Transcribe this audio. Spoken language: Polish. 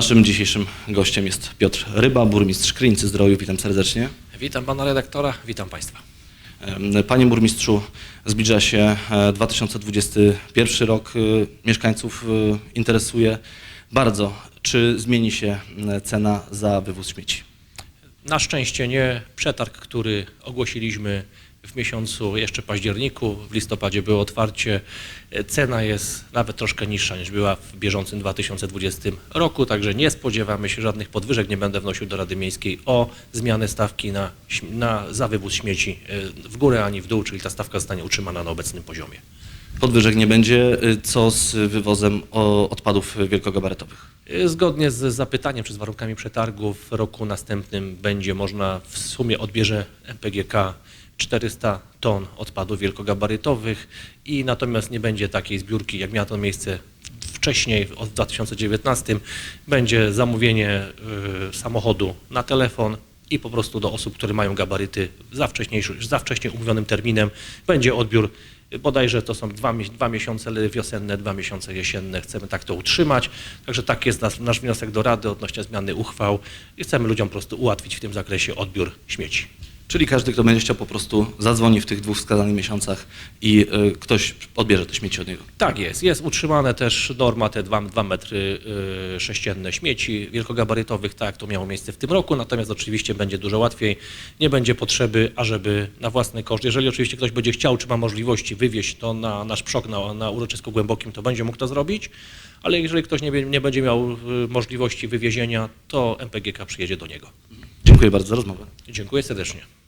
Naszym dzisiejszym gościem jest Piotr Ryba, burmistrz Krynicy Zdroju. Witam serdecznie. Witam pana redaktora, witam państwa. Panie burmistrzu, zbliża się e, 2021 rok. E, Mieszkańców e, interesuje bardzo, czy zmieni się e, cena za wywóz śmieci. Na szczęście nie przetarg, który ogłosiliśmy w miesiącu jeszcze październiku, w listopadzie było otwarcie. E, Cena jest nawet troszkę niższa niż była w bieżącym 2020 roku, także nie spodziewamy się żadnych podwyżek. Nie będę wnosił do Rady Miejskiej o zmianę stawki na, na, za wywóz śmieci e, w górę ani w dół, czyli ta stawka zostanie utrzymana na obecnym poziomie. Podwyżek nie będzie. E, Co z wywozem odpadów wielkogabarytowych? E, Zgodnie z zapytaniem czy z warunkami przetargu w roku następnym będzie można w sumie odbierze MPGK 400 ton odpadów wielkogabarytowych i natomiast nie będzie takiej zbiórki jak miało to miejsce wcześniej w 2019 będzie zamówienie y, samochodu na telefon i po prostu do osób, które mają gabaryty za, za wcześniej umówionym terminem będzie odbiór Bodajże to są dwa, dwa miesiące wiosenne, dwa miesiące jesienne. Chcemy tak to utrzymać. Także taki jest nasz, nasz wniosek do Rady odnośnie zmiany uchwał i chcemy ludziom po prostu ułatwić w tym zakresie odbiór śmieci. Czyli każdy, kto będzie chciał, po prostu zadzwoni w tych dwóch wskazanych miesiącach i e, ktoś odbierze te śmieci od niego. Tak jest. Jest utrzymane też norma te 2, 2 metry y, sześcienne śmieci wielkogabarytowych, tak jak to miało miejsce w tym roku, natomiast oczywiście będzie dużo łatwiej. Nie będzie potrzeby, ażeby na własny koszt, jeżeli oczywiście ktoś będzie chciał, czy ma możliwości wywieźć to na nasz przok na, na uroczysku głębokim, to będzie mógł to zrobić, ale jeżeli ktoś nie, nie będzie miał y, możliwości wywiezienia, to MPGK przyjedzie do niego. Dziękuję bardzo za rozmowę. Dziękuję serdecznie.